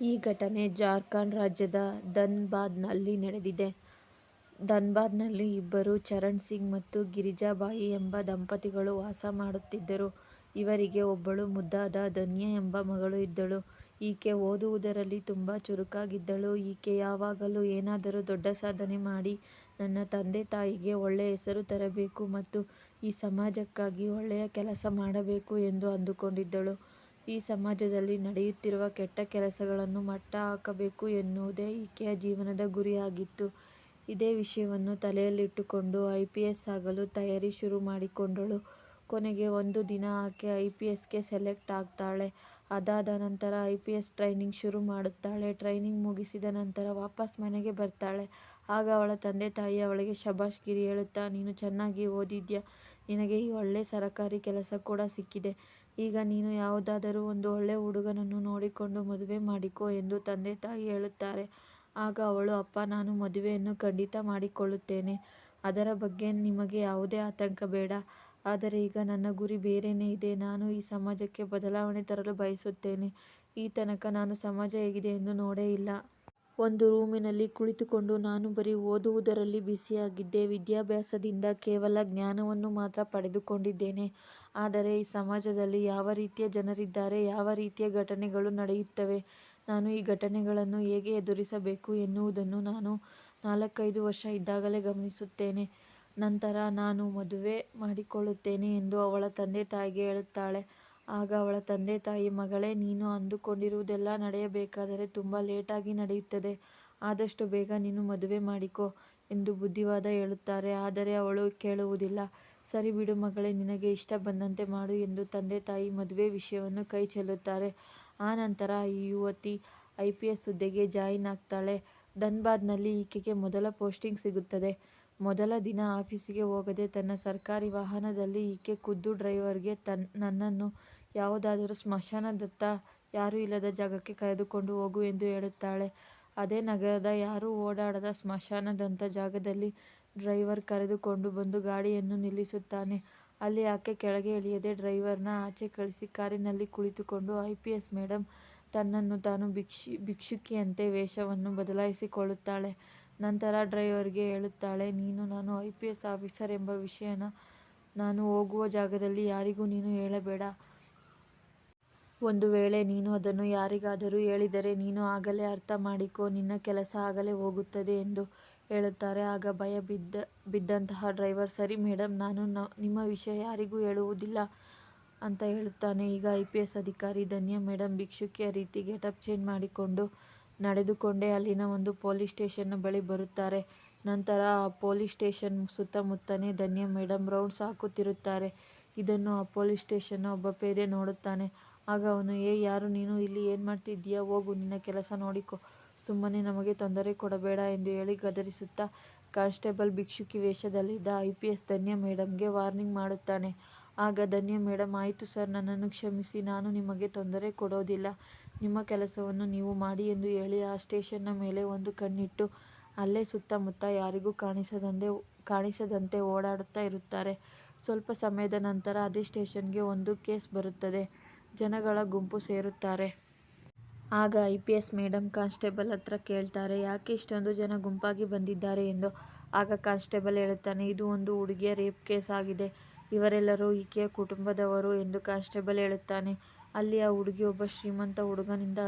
ಈ ಘಟನೆ ಜಾರ್ಖಂಡ್ ರಾಜ್ಯದ ಧನ್ಬಾದ್ನಲ್ಲಿ ನಡೆದಿದೆ. ಧನ್ಬಾದ್ನಲ್ಲಿ ಇಬ್ಬರು ಚರಣ್ ಸಿಂಗ್ ಮತ್ತು ಗಿರಿಜಾಬಾಯಿ ಎಂಬ ದಂಪತಿಗಳು ವಾಸ ಮಾಡುತ್ತಿದ್ದರು. ಇವರಿಗೆ ಒಬ್ಬಳು ಮುದ್ದಾದ ಧನ್ಯಾ ಎಂಬ ಮಗಳು ಇದ್ದಳು. ಈಕೆ ಓದುವುದರಲ್ಲಿ ತುಂಬ ಚುರುಕಾಗಿದ್ದಳು. ಈಕೆ ಯಾವಾಗಲೂ ಏನಾದರೂ ದೊಡ್ಡ ಸಾಧನೆ ಮಾಡಿ ನನ್ನ ತಂದೆ ತಾಯಿಗೆ ಒಳ್ಳೆಯ ಹೆಸರು ತರಬೇಕು ಮತ್ತು ಈ ಸಮಾಜಕ್ಕಾಗಿ ಒಳ್ಳೆಯ ಕೆಲಸ ಮಾಡಬೇಕು ಎಂದು ಅಂದುಕೊಂಡಿದ್ದಳು. ಈ ಸಮಾಜದಲ್ಲಿ ನಡೆಯುತ್ತಿರುವ ಕೆಟ್ಟ ಕೆಲಸಗಳನ್ನು ಮಟ್ಟ ಹಾಕಬೇಕು ಎನ್ನುವುದೇ ಈಕೆಯ ಜೀವನದ ಗುರಿಯಾಗಿತ್ತು. ಇದೇ ವಿಷಯವನ್ನು ತಲೆಯಲ್ಲಿಟ್ಟುಕೊಂಡು ಐಪಿಎಸ್ ಆಗಲು ತಯಾರಿ ಶುರು ಮಾಡಿಕೊಂಡಳು. ಕೊನೆಗೆ ಒಂದು ದಿನ ಆಕೆ ಐಪಿಎಸ್ಗೆ ಸೆಲೆಕ್ಟ್ ಆಗ್ತಾಳೆ. ಅದಾದ ನಂತರ ಐಪಿಎಸ್ ಟ್ರೈನಿಂಗ್ ಶುರು ಮಾಡುತ್ತಾಳೆ. ಟ್ರೈನಿಂಗ್ ಮುಗಿಸಿದ ನಂತರ ವಾಪಸ್ ಮನೆಗೆ ಬರ್ತಾಳೆ. ಆಗ ಅವಳ ತಂದೆ ತಾಯಿ ಅವಳಿಗೆ ಶಭಾಷ್ ಗಿರಿ ಹೇಳುತ್ತಾ ನೀನು ಚೆನ್ನಾಗಿ ಓದಿದ್ಯಾ, ನಿನಗೆ ಈ ಒಳ್ಳೆ ಸರಕಾರಿ ಕೆಲಸ ಕೂಡ ಸಿಕ್ಕಿದೆ. ಈಗ ನೀನು ಯಾವುದಾದರೂ ಒಂದು ಒಳ್ಳೆ ಹುಡುಗನನ್ನು ನೋಡಿಕೊಂಡು ಮದುವೆ ಮಾಡಿಕೋ ಎಂದು ತಂದೆ ತಾಯಿ ಹೇಳುತ್ತಾರೆ. ಆಗ ಅವಳು ಅಪ್ಪ ನಾನು ಮದುವೆಯನ್ನು ಖಂಡಿತ ಮಾಡಿಕೊಳ್ಳುತ್ತೇನೆ. ಅದರ ಬಗ್ಗೆ ನಿಮಗೆ ಯಾವುದೇ ಆತಂಕ ಬೇಡ. ಆದರೆ ಈಗ ನನ್ನ ಗುರಿ ಬೇರೇನೇ ಇದೆ. ನಾನು ಈ ಸಮಾಜಕ್ಕೆ ಬದಲಾವಣೆ ತರಲು ಬಯಸುತ್ತೇನೆ. ಈ ತನಕ ನಾನು ಸಮಾಜ ಹೇಗಿದೆ ಎಂದು ನೋಡೇ ಇಲ್ಲ. ಒಂದು ರೂಮಿನಲ್ಲಿ ಕುಳಿತುಕೊಂಡು ನಾನು ಬರೀ ಓದುವುದರಲ್ಲಿ ಬಿಸಿಯಾಗಿದ್ದೆ. ವಿದ್ಯಾಭ್ಯಾಸದಿಂದ ಕೇವಲ ಜ್ಞಾನವನ್ನು ಮಾತ್ರ ಪಡೆದುಕೊಂಡಿದ್ದೇನೆ. ಆದರೆ ಈ ಸಮಾಜದಲ್ಲಿ ಯಾವ ರೀತಿಯ ಜನರಿದ್ದಾರೆ, ಯಾವ ರೀತಿಯ ಘಟನೆಗಳು ನಡೆಯುತ್ತವೆ, ನಾನು ಈ ಘಟನೆಗಳನ್ನು ಹೇಗೆ ಎದುರಿಸಬೇಕು ಎನ್ನುವುದನ್ನು ನಾನು ನಾಲ್ಕೈದು ವರ್ಷ ಇದ್ದಾಗಲೇ ಗಮನಿಸುತ್ತೇನೆ. ನಂತರ ನಾನು ಮದುವೆ ಮಾಡಿಕೊಳ್ಳುತ್ತೇನೆ ಎಂದು ಅವಳ ತಂದೆ ತಾಯಿಗೆ ಹೇಳುತ್ತಾಳೆ. ಆಗ ಅವಳ ತಂದೆ ತಾಯಿ, ಮಗಳೇ, ನೀನು ಅಂದುಕೊಂಡಿರುವುದೆಲ್ಲ ನಡೆಯಬೇಕಾದರೆ ತುಂಬಾ ಲೇಟಾಗಿ ನಡೆಯುತ್ತದೆ. ಆದಷ್ಟು ಬೇಗ ನೀನು ಮದುವೆ ಮಾಡಿಕೋ ಎಂದು ಬುದ್ಧಿವಾದ ಹೇಳುತ್ತಾರೆ. ಆದರೆ ಅವಳು ಕೇಳುವುದಿಲ್ಲ. ಸರಿ ಬಿಡು ಮಗಳೇ, ನಿನಗೆ ಇಷ್ಟ ಬಂದಂತೆ ಮಾಡು ಎಂದು ತಂದೆ ತಾಯಿ ಮದುವೆ ವಿಷಯವನ್ನು ಕೈ ಚೆಲ್ಲುತ್ತಾರೆ. ಆ ನಂತರ ಈ ಯುವತಿ ಐ ಪಿ ಎಸ್ ಹುದ್ದೆಗೆ ಜಾಯಿನ್ ಆಗ್ತಾಳೆ. ಧನ್ಬಾದ್ನಲ್ಲಿ ಈಕೆಗೆ ಮೊದಲ ಪೋಸ್ಟಿಂಗ್ ಸಿಗುತ್ತದೆ. ಮೊದಲ ದಿನ ಆಫೀಸಿಗೆ ಹೋಗದೆ ತನ್ನ ಸರ್ಕಾರಿ ವಾಹನದಲ್ಲಿ ಈಕೆ ಖುದ್ದು ಡ್ರೈವರ್ಗೆ ನನ್ನನ್ನು ಯಾವುದಾದರೂ ಸ್ಮಶಾನದತ್ತ, ಯಾರೂ ಇಲ್ಲದ ಜಾಗಕ್ಕೆ ಕರೆದುಕೊಂಡು ಹೋಗು ಎಂದು ಹೇಳುತ್ತಾಳೆ. ಅದೇ ನಗರದ ಯಾರೂ ಓಡಾಡದ ಸ್ಮಶಾನದಂಥ ಜಾಗದಲ್ಲಿ ಡ್ರೈವರ್ ಕರೆದುಕೊಂಡು ಬಂದು ಗಾಡಿಯನ್ನು ನಿಲ್ಲಿಸುತ್ತಾನೆ. ಅಲ್ಲಿ ಆಕೆ ಕೆಳಗೆ ಇಳಿಯದೆ ಡ್ರೈವರ್ನ ಆಚೆ ಕಳಿಸಿ ಕಾರಿನಲ್ಲಿ ಕುಳಿತುಕೊಂಡು ಐ ಪಿ ಎಸ್ ಮೇಡಂ ತನ್ನನ್ನು ತಾನು ಭಿಕ್ಷಿ ಭಿಕ್ಷುಕಿಯಂತೆ ವೇಷವನ್ನು ಬದಲಾಯಿಸಿಕೊಳ್ಳುತ್ತಾಳೆ. ನಂತರ ಡ್ರೈವರ್ಗೆ ಹೇಳುತ್ತಾಳೆ ನೀನು ನಾನು ಐ ಪಿ ಎಸ್ ಆಫೀಸರ್ ಎಂಬ ವಿಷಯನ ನಾನು ಹೋಗುವ ಜಾಗದಲ್ಲಿ ಯಾರಿಗೂ ನೀನು ಹೇಳಬೇಡ. ಒಂದು ವೇಳೆ ನೀನು ಅದನ್ನು ಯಾರಿಗಾದರೂ ಹೇಳಿದರೆ ನೀನು ಆಗಲೇ ಅರ್ಥ ಮಾಡಿಕೋ, ನಿನ್ನ ಕೆಲಸ ಆಗಲೇ ಹೋಗುತ್ತದೆ ಎಂದು ಹೇಳುತ್ತಾರೆ. ಆಗ ಭಯ ಬಿದ್ದ, ಬಿದ್ದಂತಹ ಡ್ರೈವರ್, ಸರಿ ಮೇಡಮ್ ನಾನು ನಿಮ್ಮ ವಿಷಯ ಯಾರಿಗೂ ಹೇಳುವುದಿಲ್ಲ ಅಂತ ಹೇಳುತ್ತಾನೆ. ಈಗ ಐ ಪಿ ಎಸ್ ಅಧಿಕಾರಿ ಧನ್ಯ ಮೇಡಮ್ ಭಿಕ್ಷುಕಿಯ ರೀತಿ ಗೆಟಪ್ ಚೇಂಜ್ ಮಾಡಿಕೊಂಡು ನಡೆದುಕೊಂಡೇ ಅಲ್ಲಿನ ಒಂದು ಪೊಲೀಸ್ ಸ್ಟೇಷನ್ನ ಬಳಿ ಬರುತ್ತಾರೆ. ನಂತರ ಆ ಪೊಲೀಸ್ ಸ್ಟೇಷನ್ ಸುತ್ತಮುತ್ತನೇ ಧನ್ಯ ಮೇಡಮ್ ರೌಂಡ್ಸ್ ಹಾಕುತ್ತಿರುತ್ತಾರೆ. ಇದನ್ನು ಆ ಪೊಲೀಸ್ ಸ್ಟೇಷನ್ನ ಒಬ್ಬ ಪೇದೆ ನೋಡುತ್ತಾನೆ. ಆಗ ಅವನು ಏ ಯಾರು ನೀನು ಇಲ್ಲಿ ಏನು ಮಾಡ್ತಿದ್ದೀಯಾ ಹೋಗು ನಿನ್ನ ಕೆಲಸ ನೋಡಿಕೋ, ಸುಮ್ಮನೆ ನಮಗೆ ತೊಂದರೆ ಕೊಡಬೇಡ ಎಂದು ಹೇಳಿ ಗದರಿಸುತ್ತಾ ಕಾನ್ಸ್ಟೇಬಲ್ ಭಿಕ್ಷುಕಿ ವೇಷದಲ್ಲಿದ್ದ ಐ ಪಿ ಎಸ್ ಧನ್ಯ ಮೇಡಮ್ಗೆ ವಾರ್ನಿಂಗ್ ಮಾಡುತ್ತಾನೆ. ಆಗ ಧನ್ಯ ಮೇಡಮ್ ಆಯಿತು ಸರ್ ನನ್ನನ್ನು ಕ್ಷಮಿಸಿ ನಾನು ನಿಮಗೆ ತೊಂದರೆ ಕೊಡೋದಿಲ್ಲ, ನಿಮ್ಮ ಕೆಲಸವನ್ನು ನೀವು ಮಾಡಿ ಎಂದು ಹೇಳಿ ಆ ಸ್ಟೇಷನ್ನ ಮೇಲೆ ಒಂದು ಕಣ್ಣಿಟ್ಟು ಅಲ್ಲೇ ಸುತ್ತಮುತ್ತ ಯಾರಿಗೂ ಕಾಣಿಸದಂತೆ ಕಾಣಿಸದಂತೆ ಓಡಾಡುತ್ತಾ ಇರುತ್ತಾರೆ. ಸ್ವಲ್ಪ ಸಮಯದ ನಂತರ ಅದೇ ಸ್ಟೇಷನ್ಗೆ ಒಂದು ಕೇಸ್ ಬರುತ್ತದೆ. ಜನಗಳ ಗುಂಪು ಸೇರುತ್ತಾರೆ. ಆಗ I P S madam constable ಹತ್ರ ಕೇಳ್ತಾರೆ, ಯಾಕೆ ಇಷ್ಟೊಂದು ಜನ ಗುಂಪಾಗಿ ಬಂದಿದ್ದಾರೆ ಎಂದು. ಆಗ ಕಾನ್ಸ್ಟೇಬಲ್ ಹೇಳುತ್ತಾನೆ, ಇದು ಒಂದು ಹುಡುಗಿಯ ರೇಪ್ ಕೇಸ್ ಆಗಿದೆ. ಇವರೆಲ್ಲರೂ ಈಕೆಯ ಕುಟುಂಬದವರು ಎಂದು ಕಾನ್ಸ್ಟೇಬಲ್ ಹೇಳುತ್ತಾನೆ. ಅಲ್ಲಿ ಆ ಹುಡುಗಿ ಒಬ್ಬ ಶ್ರೀಮಂತ ಹುಡುಗನಿಂದ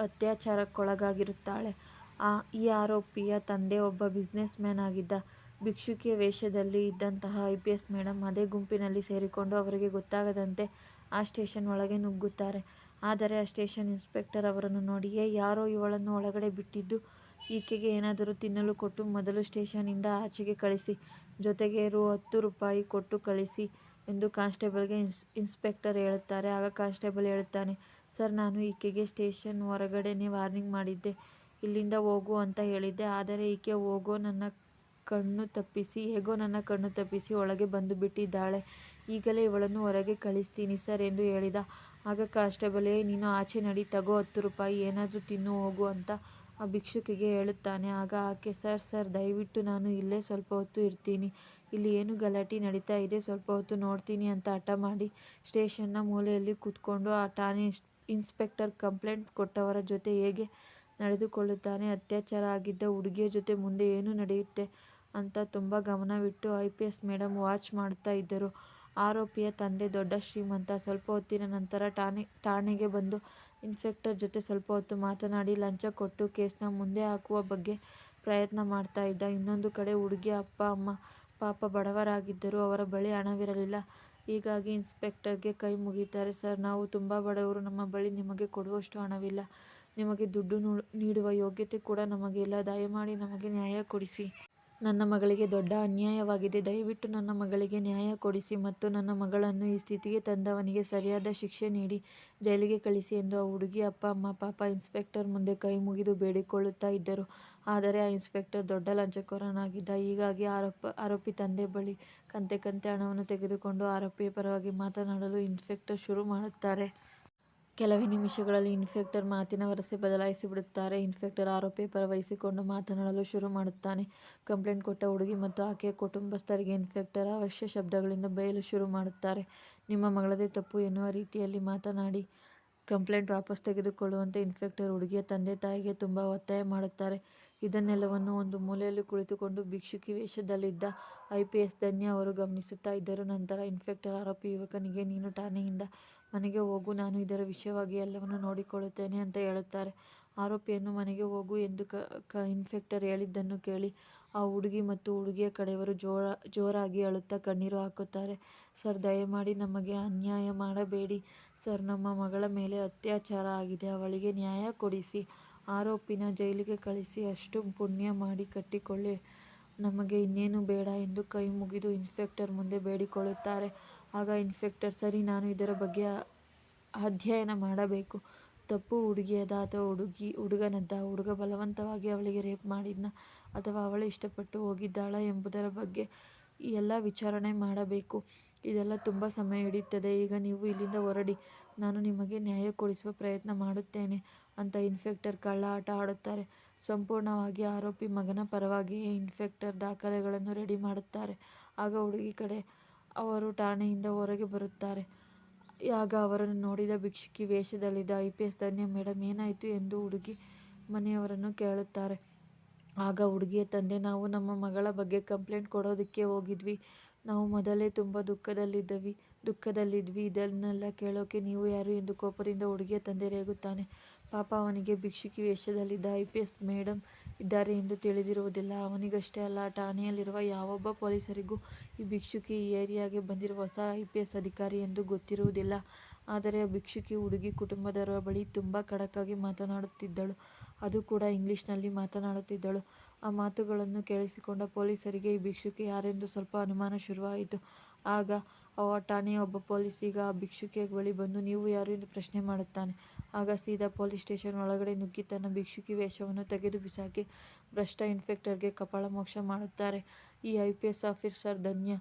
ಅತ್ಯಾಚಾರಕ್ಕೊಳಗಾಗಿರುತ್ತಾಳೆ. ಆ, ಈ ಆರೋಪಿಯ ತಂದೆ ಒಬ್ಬ ಬಿಸ್ನೆಸ್ ಮ್ಯಾನ್ ಆಗಿದ್ದ. ಭಿಕ್ಷುಕಿಯ ವೇಷದಲ್ಲಿ ಇದ್ದಂತಹ ಐಪಿಎಸ್ ಮೇಡಂ ಅದೇ ಗುಂಪಿನಲ್ಲಿ ಸೇರಿಕೊಂಡು ಅವರಿಗೆ ಗೊತ್ತಾಗದಂತೆ ಆ ಸ್ಟೇಷನ್ ಒಳಗೆ ನುಗ್ಗುತ್ತಾರೆ. ಆದರೆ ಆ ಸ್ಟೇಷನ್ ಇನ್ಸ್ಪೆಕ್ಟರ್ ಅವರನ್ನು ನೋಡಿಯೇ ಯಾರೋ ಇವಳನ್ನು ಒಳಗಡೆ ಬಿಟ್ಟಿದ್ದು, ಈಕೆಗೆ ಏನಾದರೂ ತಿನ್ನಲು ಕೊಟ್ಟು ಮೊದಲು ಸ್ಟೇಷನಿಂದ ಆಚೆಗೆ ಕಳಿಸಿ, ಜೊತೆಗೆ ರೂ. ಹತ್ತು ರೂಪಾಯಿ ಕೊಟ್ಟು ಕಳಿಸಿ ಎಂದು ಕಾನ್ಸ್ಟೇಬಲ್ಗೆ ಇನ್ಸ್ಪೆಕ್ಟರ್ ಹೇಳುತ್ತಾರೆ. ಆಗ ಕಾನ್ಸ್ಟೇಬಲ್ ಹೇಳುತ್ತಾನೆ ಸರ್ ನಾನು ಈಕೆಗೆ ಸ್ಟೇಷನ್ ಹೊರಗಡೆನೇ ವಾರ್ನಿಂಗ್ ಮಾಡಿದ್ದೆ, ಇಲ್ಲಿಂದ ಹೋಗು ಅಂತ ಹೇಳಿದ್ದೆ. ಆದರೆ ಈಕೆ ಹೋಗೋ ನನ್ನ ಕಣ್ಣು ತಪ್ಪಿಸಿ ಹೇಗೋ ನನ್ನ ಕಣ್ಣು ತಪ್ಪಿಸಿ ಒಳಗೆ ಬಂದು ಬಿಟ್ಟಿದ್ದಾಳೆ ಈಗಲೇ ಇವಳನ್ನು ಹೊರಗೆ ಕಳಿಸ್ತೀನಿ ಸರ್ ಎಂದು ಹೇಳಿದ. ಆಗ ಕಾನ್ಸ್ಟೇಬಲ್ ನೀನು ಆಚೆ ನಡಿ, ತಗೋ ಹತ್ತು ರೂಪಾಯಿ, ಏನಾದರೂ ತಿನ್ನು ಹೋಗು ಅಂತ ಆ ಭಿಕ್ಷುಕಿಗೆ ಹೇಳುತ್ತಾನೆ. ಆಗ ಆಕೆ ಸರ್ ಸರ್ ದಯವಿಟ್ಟು ನಾನು ಇಲ್ಲೇ ಸ್ವಲ್ಪ ಹೊತ್ತು ಇರ್ತೀನಿ, ಇಲ್ಲಿ ಏನು ಗಲಾಟೆ ನಡೀತಾ ಇದೆ ಸ್ವಲ್ಪ ಹೊತ್ತು ನೋಡ್ತೀನಿ ಅಂತ ಹಠ ಮಾಡಿ ಸ್ಟೇಷನ್ನ ಮೂಲೆಯಲ್ಲಿ ಕೂತ್ಕೊಂಡು ಆ ಠಾಣೆ ಇನ್ಸ್ಪೆಕ್ಟರ್ ಕಂಪ್ಲೇಂಟ್ ಕೊಟ್ಟವರ ಜೊತೆ ಹೇಗೆ ನಡೆದುಕೊಳ್ಳುತ್ತಾನೆ, ಅತ್ಯಾಚಾರ ಆಗಿದ್ದ ಹುಡುಗಿಯ ಜೊತೆ ಮುಂದೆ ಏನು ನಡೆಯುತ್ತೆ ಅಂತ ತುಂಬ ಗಮನವಿಟ್ಟು ಐಪಿಎಸ್ ಮೇಡಂ ವಾಚ್ ಮಾಡ್ತಾ ಇದ್ದರು. ಆರೋಪಿಯ ತಂದೆ ದೊಡ್ಡ ಶ್ರೀಮಂತ. ಸ್ವಲ್ಪ ಹೊತ್ತಿನ ನಂತರ ಠಾಣೆಗೆ ಬಂದು ಇನ್ಸ್ಪೆಕ್ಟರ್ ಜೊತೆ ಸ್ವಲ್ಪ ಹೊತ್ತು ಮಾತನಾಡಿ ಲಂಚ ಕೊಟ್ಟು ಕೇಸ್ನ ಮುಂದೆ ಹಾಕುವ ಬಗ್ಗೆ ಪ್ರಯತ್ನ ಮಾಡ್ತಾ ಇದ್ದ. ಇನ್ನೊಂದು ಕಡೆ ಹುಡುಗಿಯ ಅಪ್ಪ ಅಮ್ಮ ಪಾಪ ಬಡವರಾಗಿದ್ದರು. ಅವರ ಬಳಿ ಹಣವಿರಲಿಲ್ಲ. ಹೀಗಾಗಿ ಇನ್ಸ್ಪೆಕ್ಟರ್ಗೆ ಕೈ ಮುಗಿತಾರೆ. ಸರ್, ನಾವು ತುಂಬ ಬಡವರು. ನಮ್ಮ ಬಳಿ ನಿಮಗೆ ಕೊಡುವಷ್ಟು ಹಣವಿಲ್ಲ. ನಿಮಗೆ ದುಡ್ಡು ನೀಡುವ ಯೋಗ್ಯತೆ ಕೂಡ ನಮಗೆ ಇಲ್ಲ. ದಯಮಾಡಿ ನಮಗೆ ನ್ಯಾಯ ಕೊಡಿಸಿ. ನನ್ನ ಮಗಳಿಗೆ ದೊಡ್ಡ ಅನ್ಯಾಯವಾಗಿದೆ. ದಯವಿಟ್ಟು ನನ್ನ ಮಗಳಿಗೆ ನ್ಯಾಯ ಕೊಡಿಸಿ ಮತ್ತು ನನ್ನ ಮಗಳನ್ನು ಈ ಸ್ಥಿತಿಗೆ ತಂದವನಿಗೆ ಸರಿಯಾದ ಶಿಕ್ಷೆ ನೀಡಿ, ಜೈಲಿಗೆ ಕಳಿಸಿ ಎಂದು ಆ ಹುಡುಗಿ, ಅಪ್ಪ, ಅಮ್ಮ, ಪಾಪ, ಇನ್ಸ್ಪೆಕ್ಟರ್ ಮುಂದೆ ಕೈ ಮುಗಿದು ಬೇಡಿಕೊಳ್ಳುತ್ತಾ ಇದ್ದರು. ಆದರೆ ಆ ಇನ್ಸ್ಪೆಕ್ಟರ್ ದೊಡ್ಡ ಲಂಚಕೋರನಾಗಿದ್ದ ಹೀಗಾಗಿ ಆರೋಪ, ಆರೋಪಿ ತಂದೆ ಬಳಿ ಕಂತೆ ಕಂತೆ ಹಣವನ್ನು ತೆಗೆದುಕೊಂಡು ಆರೋಪಿಯ ಪರವಾಗಿ ಮಾತನಾಡಲು ಇನ್ಸ್ಪೆಕ್ಟರ್ ಶುರು ಮಾಡುತ್ತಾರೆ. ಕೆಲವೇ ನಿಮಿಷಗಳಲ್ಲಿ ಇನ್ಫೆಕ್ಟರ್ ಮಾತಿನ ವರಸೆ ಬದಲಾಯಿಸಿಬಿಡುತ್ತಾರೆ. ಇನ್ಸ್ಪೆಕ್ಟರ್ ಆರೋಪಿ ಪರ ವಹಿಸಿಕೊಂಡು ಮಾತನಾಡಲು ಶುರು ಮಾಡುತ್ತಾನೆ. ಕಂಪ್ಲೇಂಟ್ ಕೊಟ್ಟ ಹುಡುಗಿ ಮತ್ತು ಆಕೆಯ ಕುಟುಂಬಸ್ಥರಿಗೆ ಇನ್ಫೆಕ್ಟರ್ ಅವಶ್ಯ ಶಬ್ದಗಳಿಂದ ಬಯಲು ಶುರು ಮಾಡುತ್ತಾರೆ. ನಿಮ್ಮ ಮಗಳದೇ ತಪ್ಪು ಎನ್ನುವ ರೀತಿಯಲ್ಲಿ ಮಾತನಾಡಿ ಕಂಪ್ಲೇಂಟ್ ವಾಪಸ್ ತೆಗೆದುಕೊಳ್ಳುವಂತೆ ಇನ್ಫೆಕ್ಟರ್ ಹುಡುಗಿಯ ತಂದೆ ತಾಯಿಗೆ ತುಂಬ ಒತ್ತಾಯ ಮಾಡುತ್ತಾರೆ. ಇದನ್ನೆಲ್ಲವನ್ನು ಒಂದು ಮೂಲೆಯಲ್ಲಿ ಕುಳಿತುಕೊಂಡು ಭಿಕ್ಷುಕಿ ವೇಷದಲ್ಲಿದ್ದ ಐ ಪಿ ಎಸ್ ಧನ್ಯ ಅವರು ಗಮನಿಸುತ್ತಾ ಇದ್ದರು. ನಂತರ ಇನ್ಫೆಕ್ಟರ್ ಆರೋಪಿ ಯುವಕನಿಗೆ, ನೀನು ಠಾಣೆಯಿಂದ ಮನೆಗೆ ಹೋಗು, ನಾನು ಇದರ ವಿಷಯವಾಗಿ ಎಲ್ಲವನ್ನು ನೋಡಿಕೊಳ್ಳುತ್ತೇನೆ ಅಂತ ಹೇಳುತ್ತಾರೆ. ಆರೋಪಿಯನ್ನು ಮನೆಗೆ ಹೋಗು ಎಂದು ಕ ಇನ್ಸ್ಪೆಕ್ಟರ್ ಹೇಳಿದ್ದನ್ನು ಕೇಳಿ ಆ ಹುಡುಗಿ ಮತ್ತು ಹುಡುಗಿಯ ಕಡೆಯವರು ಜೋರಾಗಿ ಅಳುತ್ತಾ ಕಣ್ಣೀರು ಹಾಕುತ್ತಾರೆ. ಸರ್, ದಯಮಾಡಿ ನಮಗೆ ಅನ್ಯಾಯ ಮಾಡಬೇಡಿ ಸರ್, ನಮ್ಮ ಮಗಳ ಮೇಲೆ ಅತ್ಯಾಚಾರ ಆಗಿದೆ. ಅವಳಿಗೆ ನ್ಯಾಯ ಕೊಡಿಸಿ. ಆರೋಪಿನ ಜೈಲಿಗೆ ಕಳಿಸಿ. ಅಷ್ಟು ಪುಣ್ಯ ಮಾಡಿ ಕಟ್ಟಿಕೊಳ್ಳಿ. ನಮಗೆ ಇನ್ನೇನು ಬೇಡ ಎಂದು ಕೈ ಮುಗಿದು ಇನ್ಸ್ಪೆಕ್ಟರ್ ಮುಂದೆ ಬೇಡಿಕೊಳ್ಳುತ್ತಾರೆ. ಆಗ ಇನ್ಸ್ಪೆಕ್ಟರ್, ಸರಿ, ನಾನು ಇದರ ಬಗ್ಗೆ ಅಧ್ಯಯನ ಮಾಡಬೇಕು. ತಪ್ಪು ಹುಡುಗಿಯದ ಅಥವಾ ಹುಡುಗಿ ಹುಡುಗನದ್ದಾ, ಹುಡುಗ ಬಲವಂತವಾಗಿ ಅವಳಿಗೆ ರೇಪ್ ಮಾಡಿದ್ನ ಅಥವಾ ಅವಳು ಇಷ್ಟಪಟ್ಟು ಹೋಗಿದ್ದಾಳ ಎಂಬುದರ ಬಗ್ಗೆ ಎಲ್ಲ ವಿಚಾರಣೆ ಮಾಡಬೇಕು. ಇದೆಲ್ಲ ತುಂಬ ಸಮಯ ಹಿಡಿಯುತ್ತದೆ. ಈಗ ನೀವು ಇಲ್ಲಿಂದ ಹೊರಡಿ. ನಾನು ನಿಮಗೆ ನ್ಯಾಯ ಕೊಡಿಸುವ ಪ್ರಯತ್ನ ಮಾಡುತ್ತೇನೆ ಅಂತ ಇನ್ಸ್ಪೆಕ್ಟರ್ ಕಳ್ಳ ಆಟ ಆಡುತ್ತಾರೆ. ಸಂಪೂರ್ಣವಾಗಿ ಆರೋಪಿ ಮಗನ ಪರವಾಗಿಯೇ ಇನ್ಸ್ಪೆಕ್ಟರ್ ದಾಖಲೆಗಳನ್ನು ರೆಡಿ ಮಾಡುತ್ತಾರೆ. ಆಗ ಹುಡುಗಿ ಕಡೆ ಅವರು ಠಾಣೆಯಿಂದ ಹೊರಗೆ ಬರುತ್ತಾರೆ. ಆಗ ಅವರನ್ನು ನೋಡಿದ ಭಿಕ್ಷುಕಿ ವೇಷದಲ್ಲಿದ್ದ ಐಪಿಎಸ್ ಧನ್ಯ ಮೇಡಂ ಏನಾಯಿತು ಎಂದು ಹುಡುಗಿ ಮನೆಯವರನ್ನು ಕೇಳುತ್ತಾರೆ. ಆಗ ಹುಡುಗಿಯ ತಂದೆ, ನಾವು ನಮ್ಮ ಮಗಳ ಬಗ್ಗೆ ಕಂಪ್ಲೇಂಟ್ ಕೊಡೋದಕ್ಕೆ ಹೋಗಿದ್ವಿ. ನಾವು ಮೊದಲೇ ತುಂಬ ದುಃಖದಲ್ಲಿದ್ದವಿ ದುಃಖದಲ್ಲಿದ್ವಿ. ಇದನ್ನೆಲ್ಲ ಕೇಳೋಕೆ ನೀವು ಯಾರು ಎಂದು ಕೋಪದಿಂದ ಹುಡುಗಿಯ ತಂದೆ ರೇಗುತ್ತಾನೆ. ಪಾಪ ಅವನಿಗೆ ಭಿಕ್ಷುಕಿ ವೇಷದಲ್ಲಿದ್ದ ಐಪಿಎಸ್ ಮೇಡಂ ಇದ್ದಾರೆ ಎಂದು ತಿಳಿದಿರುವುದಿಲ್ಲ. ಅವನಿಗಷ್ಟೇ ಅಲ್ಲ, ಠಾಣೆಯಲ್ಲಿರುವ ಯಾವೊಬ್ಬ ಪೊಲೀಸರಿಗೂ ಈ ಭಿಕ್ಷುಕಿ ಈ ಏರಿಯಾಗೆ ಬಂದಿರುವ ಹೊಸ ಐಪಿಎಸ್ ಅಧಿಕಾರಿ ಎಂದು ಗೊತ್ತಿರುವುದಿಲ್ಲ. ಆದರೆ ಆ ಭಿಕ್ಷುಕಿ ಹುಡುಗಿ ಕುಟುಂಬದವರ ಬಳಿ ತುಂಬ ಖಡಕ್ಕಾಗಿ ಮಾತನಾಡುತ್ತಿದ್ದಳು. ಅದು ಕೂಡ ಇಂಗ್ಲಿಷ್ನಲ್ಲಿ ಮಾತನಾಡುತ್ತಿದ್ದಳು. ಆ ಮಾತುಗಳನ್ನು ಕೇಳಿಸಿಕೊಂಡ ಪೊಲೀಸರಿಗೆ ಈ ಭಿಕ್ಷುಕಿ ಯಾರೆಂದು ಸ್ವಲ್ಪ ಅನುಮಾನ ಶುರುವಾಯಿತು. ಆಗ ಅವ ಠಾಣೆಯ ಒಬ್ಬ ಪೊಲೀಸ್ ಈಗ ಆ ಭಿಕ್ಷುಕಿಯ ಬಳಿ ಬಂದು ನೀವು ಯಾರು ಎಂದು ಪ್ರಶ್ನೆ ಮಾಡುತ್ತಾನೆ. ಆಗ ಸೀದಾ ಪೊಲೀಸ್ ಸ್ಟೇಷನ್ ಒಳಗಡೆ ನುಗ್ಗಿ ತನ್ನ ಭಿಕ್ಷುಕಿ ವೇಷವನ್ನು ತೆಗೆದು ಬಿಸಾಕಿ ಭ್ರಷ್ಟ ಇನ್ಸ್ಪೆಕ್ಟರ್ಗೆ ಕಪಾಳಮೋಕ್ಷ ಮಾಡುತ್ತಾರೆ. ಈ I P S officer Dhanya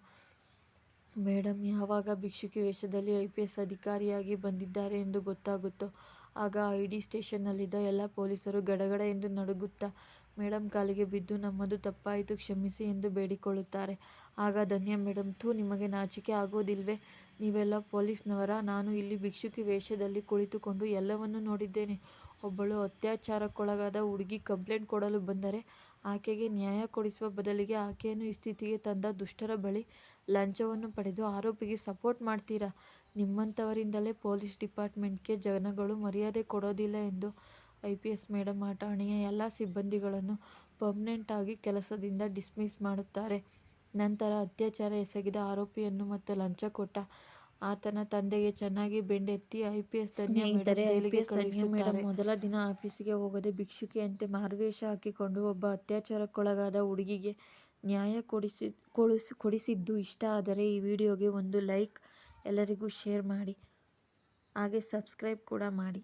madam, ಯಾವಾಗ ಭಿಕ್ಷುಕಿ ವೇಷದಲ್ಲಿ ಐ ಪಿ ಎಸ್ ಅಧಿಕಾರಿಯಾಗಿ ಬಂದಿದ್ದಾರೆ ಎಂದು ಗೊತ್ತಾಗುತ್ತೋ ಆಗ ಐ ಡಿ ಸ್ಟೇಷನ್ನಲ್ಲಿದ್ದ ಎಲ್ಲ ಪೊಲೀಸರು ಗಡಗಡ ಎಂದು ನಡುಗುತ್ತಾ ಮೇಡಂ ಕಾಲಿಗೆ ಬಿದ್ದು ನಮ್ಮದು ತಪ್ಪಾಯಿತು, ಕ್ಷಮಿಸಿ ಎಂದು ಬೇಡಿಕೊಳ್ಳುತ್ತಾರೆ. ಆಗ ಧನ್ಯ ಮೇಡಂ, ಥೂ ನಿಮಗೆ ನಾಚಿಕೆ ಆಗೋದಿಲ್ವೇ, ನೀವೆಲ್ಲ ಪೊಲೀಸ್ನವರ ನಾನು ಇಲ್ಲಿ ಭಿಕ್ಷುಕಿ ವೇಷದಲ್ಲಿ ಕುಳಿತುಕೊಂಡು ಎಲ್ಲವನ್ನೂ ನೋಡಿದ್ದೇನೆ. ಒಬ್ಬಳು ಅತ್ಯಾಚಾರಕ್ಕೊಳಗಾದ ಹುಡುಗಿ ಕಂಪ್ಲೇಂಟ್ ಕೊಡಲು ಬಂದರೆ ಆಕೆಗೆ ನ್ಯಾಯ ಕೊಡಿಸುವ ಬದಲಿಗೆ ಆಕೆಯನ್ನು ಈ ಸ್ಥಿತಿಗೆ ತಂದ ದುಷ್ಟರ ಬಳಿ ಲಂಚವನ್ನು ಪಡೆದು ಆರೋಪಿಗೆ ಸಪೋರ್ಟ್ ಮಾಡ್ತೀರಾ. ನಿಮ್ಮಂಥವರಿಂದಲೇ ಪೊಲೀಸ್ ಡಿಪಾರ್ಟ್ಮೆಂಟ್ಗೆ ಜನಗಳು ಮರ್ಯಾದೆ ಕೊಡೋದಿಲ್ಲ ಎಂದು ಐಪಿಎಸ್ ಮೇಡಂ ಆ ಠಾಣೆಯ ಎಲ್ಲ ಸಿಬ್ಬಂದಿಗಳನ್ನು ಪರ್ಮನೆಂಟ್ ಆಗಿ ಕೆಲಸದಿಂದ ಡಿಸ್ಮಿಸ್ ಮಾಡುತ್ತಾರೆ. ನಂತರ ಅತ್ಯಾಚಾರ ಎಸಗಿದ ಆರೋಪಿಯನ್ನು ಮತ್ತು ಲಂಚ ಕೊಟ್ಟ ಆತನ ತಂದೆಗೆ ಚೆನ್ನಾಗಿ ಬೆಂಡೆತ್ತಿ ಐಪಿಎಸ್ ಧನ್ಯ ಮೇಡಂ ಜೈಲಿಗೆ ಕಳುಹಿಸುತ್ತಾರೆ. ಮೊದಲ ದಿನ ಆಫೀಸಿಗೆ ಹೋಗದೆ ಭಿಕ್ಷುಕಿಯಂತೆ ಮಾರುವೇಷ ಹಾಕಿಕೊಂಡು ಒಬ್ಬ ಅತ್ಯಾಚಾರಕ್ಕೊಳಗಾದ ಹುಡುಗಿಗೆ ನ್ಯಾಯ ಕೊಡಿಸಿ ಕೊಡಿಸಿದ್ದು ಇಷ್ಟ ಆದರೆ ಈ ವಿಡಿಯೋಗೆ ಒಂದು ಲೈಕ್, ಎಲ್ಲರಿಗೂ ಶೇರ್ ಮಾಡಿ ಹಾಗೆ ಸಬ್ಸ್ಕ್ರೈಬ್ ಕೂಡ ಮಾಡಿ.